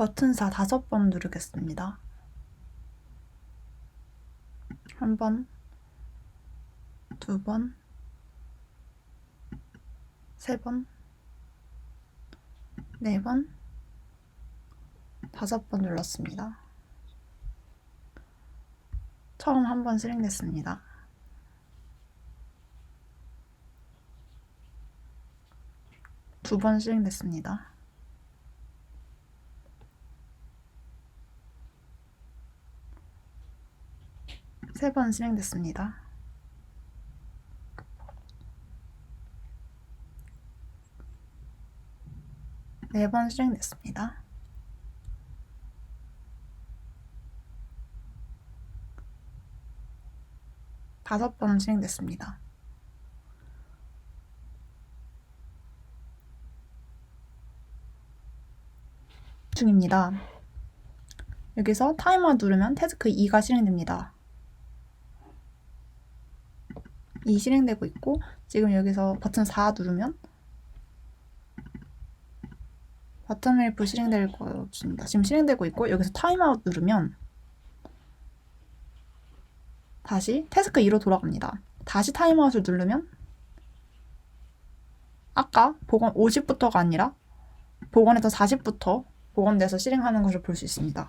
버튼 4 다섯 번 누르겠습니다. 한 번, 두 번, 세 번, 네 번, 다섯 번 눌렀습니다. 처음 한 번 실행됐습니다. 두 번 실행됐습니다. 세 번 실행됐습니다. 네 번 실행됐습니다. 다섯 번 실행됐습니다. 중입니다. 여기서 타이머 누르면 태스크 2가 실행됩니다. 2 실행되고 있고 지금 여기서 버튼 4 누르면 버튼 헬프 실행될 것입니다. 지금 실행되고 있고 여기서 타임아웃 누르면 다시 태스크 2로 돌아갑니다. 다시 타임아웃을 누르면 아까 복원 50부터가 아니라 복원해서 40부터 복원돼서 실행하는 것을 볼 수 있습니다.